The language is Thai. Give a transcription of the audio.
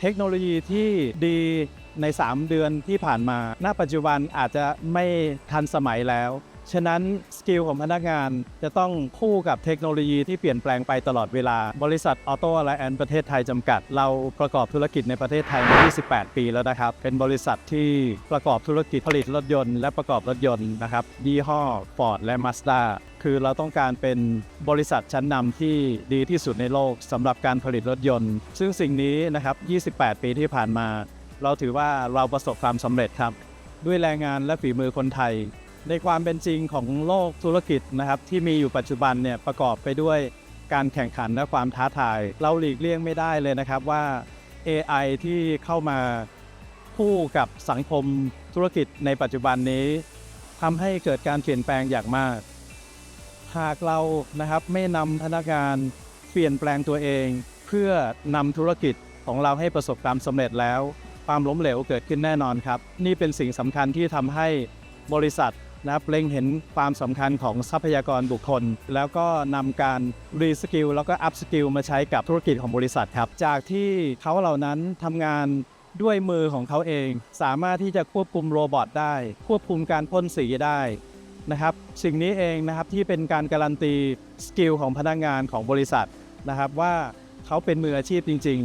เทคโนโลยีที่ดีใน 3 เดือนที่ผ่านมา ณ ปัจจุบันอาจจะไม่ทันสมัยแล้วฉะนั้นสกิลของพนักงานจะต้องคู่กับเทคโนโลยีที่เปลี่ยนแปลงไปตลอดเวลา บริษัทออโต้ไลแอนประเทศไทยจำกัด เราประกอบธุรกิจในประเทศไทยมา28 ปีแล้วนะครับ เป็นบริษัทที่ประกอบธุรกิจผลิตรถยนต์และประกอบรถยนต์นะครับยี่ห้อ Ford และ Mazda คือเราต้องการเป็นบริษัทชั้นนำที่ดีที่สุดในโลกสำหรับการผลิตรถยนต์ ซึ่งสิ่งนี้นะครับ 28 ปีที่ผ่านมา เราถือว่าเราประสบความสำเร็จครับ ด้วยแรงงานและฝีมือคนไทย ในความเป็นจริงของโลกธุรกิจนะครับที่มีอยู่ปัจจุบันเนี่ยประกอบไปด้วยการแข่งขันและความท้าทาย เราหลีกเลี่ยงไม่ได้เลยนะครับว่า AI ที่เข้ามาคู่กับสังคมธุรกิจในปัจจุบันนี้ทำให้เกิดการเปลี่ยนแปลงอย่างมาก หากเรานะครับไม่นำพนักงานเปลี่ยนแปลงตัวเอง เพื่อนำธุรกิจของเราให้ประสบความสำเร็จแล้ว ความล้มเหลวเกิดขึ้นแน่นอนครับ นี่เป็นสิ่งสำคัญที่ทำให้บริษัท นะครับเล็งเห็นความสำคัญของทรัพยากรบุคคล แล้วก็นำการรีสกิลแล้วก็อัพสกิลมาใช้กับธุรกิจของบริษัทครับ จากที่เขาเหล่านั้นทำงานด้วยมือของเขาเอง สามารถที่จะควบคุมโรบอทได้ ควบคุมการพ่นสีได้นะครับ สิ่งนี้เองนะครับที่เป็นการการันตีสกิลของพนักงานของบริษัทนะครับว่าเขาเป็นมืออาชีพจริง